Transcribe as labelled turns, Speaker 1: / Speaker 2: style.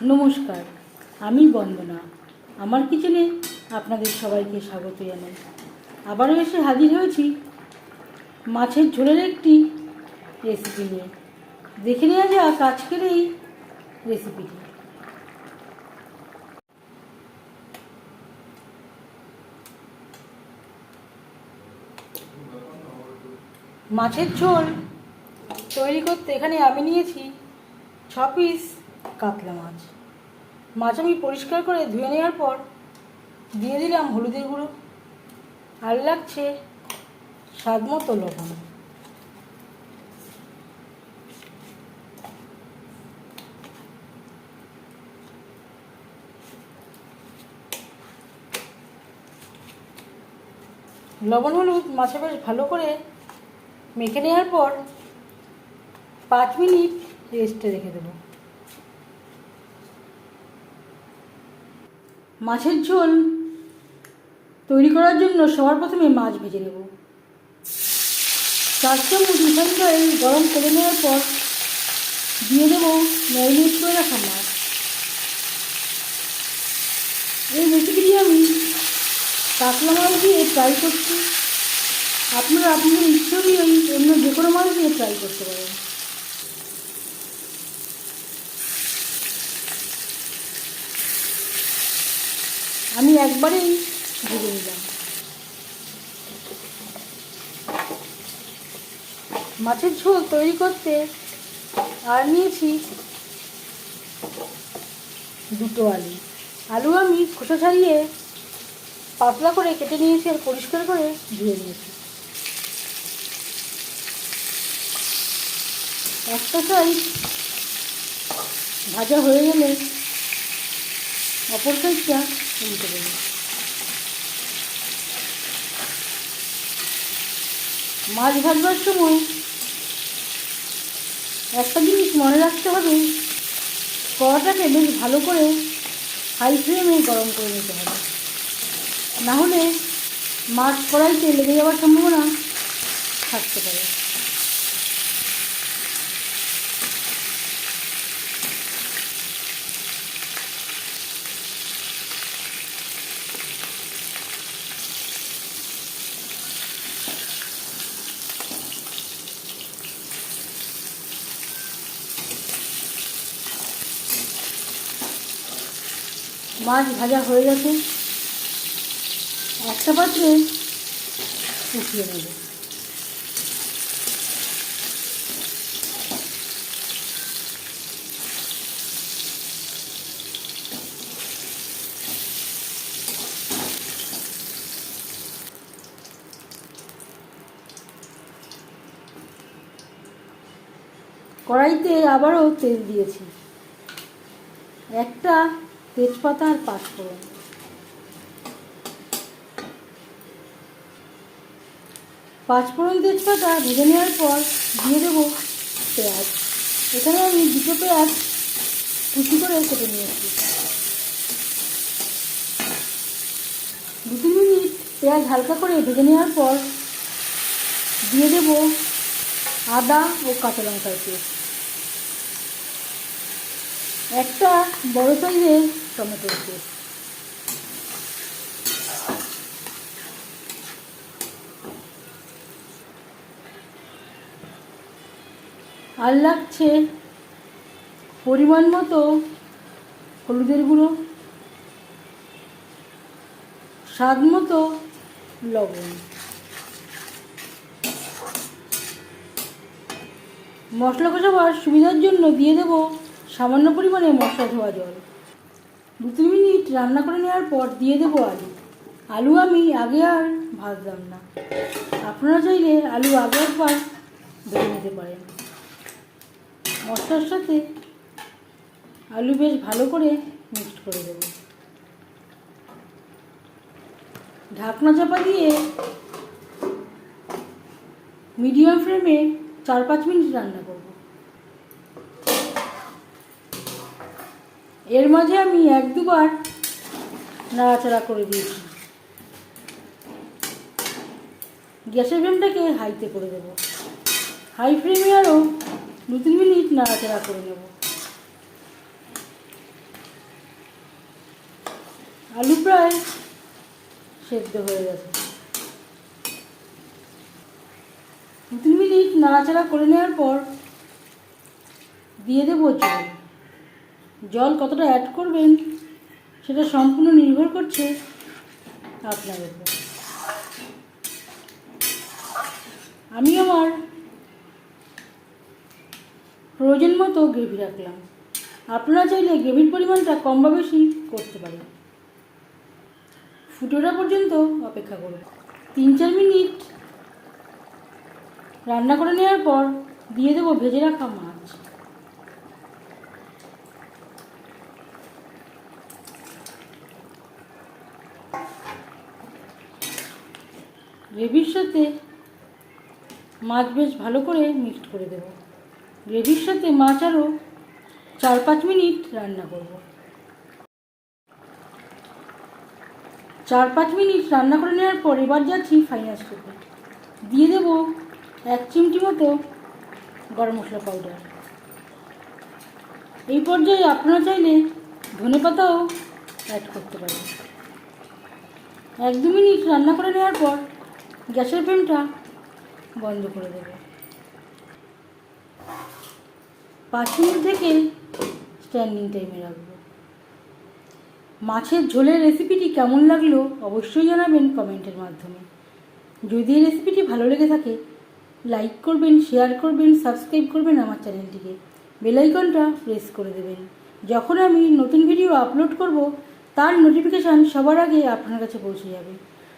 Speaker 1: নমস্কার, আমি বন্দনা। আমার কিচেনে আপনাদের সবাইকে স্বাগত জানাই। আবারও এসে হাজির হয়েছি মাছের ঝোলের একটি রেসিপি নিয়ে। দেখে নেওয়া যাক আজকের এই রেসিপিটি মাছের ঝোল তৈরি করতে এখানে আমি নিয়েছি ছ পিস কাতলা মাছ। মাছ আমি পরিষ্কার করে ধুয়ে নেওয়ার পর দিয়ে দিলাম হলুদের গুঁড়ো। আর লাগছে স্বাদ মতো লবণ। লবণ হলুদ মাছে বেশ ভালো করে মেখে নেওয়ার পর পাঁচ মিনিট রেস্টে রেখে দেবো। মাছের ঝোল তৈরি করার জন্য সবার প্রথমে মাছ ভেজে নেব। চার চামচ রিফাইন্ড অয়েল গরম করে নেওয়ার পর দিয়ে দেবো ম্যারিনেট করে রাখা মাছ। এই রেসিপিটি আমি কাতলা মাছ দিয়ে ট্রাই করছি। আপনারা আপনাদের ইচ্ছে অনুযায়ী অন্য যে কোনো মাছ দিয়ে ট্রাই করতে পারেন। আমি একবারেই ভেজে নিলাম মাছের ঝোল তৈরি করতে আর নিয়েছি দুটো আলু। আলু আমি খোসা ছাড়িয়ে পাতলা করে কেটে নিয়েছি আর পরিষ্কার করে ধুয়ে নিয়েছি। একটা সাইড ভাজা হয়ে গেলে অপর সাইডটা উল্টে দেবো মাছ ভাজবার সময় একটা জিনিস মনে রাখতে হবে, কড়াটাকে বেশ ভালো করে হাই ফ্লেমে গরম করে নিতে হবে। না হলে মাছ কড়াইতে লেগে যাওয়ার সম্ভাবনা থাকতে পারে। মাছ ভাজা হয়ে গেছে। একটা পাত্রে উঠিয়ে নেব। কড়াইতে আবারও তেল দিয়েছি। একটা তেজপাতা আর পাঁচফোড়ন। পাঁচফোড়ন তেজপাতা ভেজে নেওয়ার পর দিয়ে দেবো পেঁয়াজ। এখানে আমি দুটো পেঁয়াজ কুচি করে কেটে নিয়েছি। দু তিন মিনিট পেঁয়াজ হালকা করে ভেজে নেওয়ার পর দিয়ে দেবো আদা ও কাঁচা লঙ্কার পেস্ট। একটা বড় সাইজের টমেটোর পেস্ট আর লাগছে পরিমাণ মতো হলুদের গুঁড়ো, স্বাদ মতো লবণ। মশলা কষাবার সুবিধার জন্য দিয়ে দেবো সামান্য পরিমাণে মশলা ধোয়া জল। দু তিন মিনিট রান্না করে নেওয়ার পর দিয়ে দেবো আলু। আলু আমি আগে আর ভাজলাম না। আপনারা চাইলে আলু আগে একবার ভেজে নিতে পারেন। মশলার সাথে আলু বেশ ভালো করে মিক্সড করে দেবো। ঢাকনা চাপা দিয়ে মিডিয়াম ফ্লেমে চার পাঁচ মিনিট রান্না করব। এর মাঝে আমি এক দুবার নাড়াচাড়া করে দিয়েছি। গ্যাসের ফ্লেমটাকে হাইতে করে দেবো। হাই ফ্লেমে আরও দু তিন মিনিট নাড়াচাড়া করে নেব। আলু প্রায় সেদ্ধ হয়ে গেছে। দু তিন মিনিট নাড়াচাড়া করে নেওয়ার পর দিয়ে দেবো জল। জল কতটা অ্যাড করবেন, সেটা সম্পূর্ণ নির্ভর করছে আপনার উপর। আমি আমার প্রয়োজন মতো গ্রেভি রাখলাম। আপনারা চাইলে গ্রেভির পরিমাণটা কম বা বেশি করতে পারেন। ফুটোটা পর্যন্ত অপেক্ষা করুন। তিন চার মিনিট রান্না করে নেওয়ার পর দিয়ে দেবো ভেজে রাখা মাছ। গ্রেভির সাথে মাছ বেশ ভালো করে মিক্সড করে দেবো। গ্রেভির সাথে মাছ আরও চার পাঁচ মিনিট রান্না করব। চার পাঁচ মিনিট রান্না করে নেওয়ার পর এবার যাচ্ছি ফাইনাল স্টেপে দিয়ে দেব এক চিমটি মতো গরম মশলা পাউডার এই পর্যায়ে আপনারা চাইলে ধনে পাতাও অ্যাড করতে পারেন। এক দু মিনিট রান্না করে নেওয়ার পর গ্যাসের ফ্লেমটা বন্ধ করে দেবে। পাঁচ মিনিট থেকে স্ট্যান্ডিং টাইমে রাখব। মাছের ঝোলের রেসিপিটি কেমন লাগল অবশ্যই জানাবেন কমেন্টের মাধ্যমে। যদি এই রেসিপিটি ভালো লেগে থাকে লাইক করবেন শেয়ার করবেন সাবস্ক্রাইব করবেন আমার চ্যানেলটিকে বেলাইকনটা প্রেস করে দেবেন। যখন আমি নতুন ভিডিও আপলোড করব, তার নোটিফিকেশান সবার আগে আপনার কাছে পৌঁছে যাবে।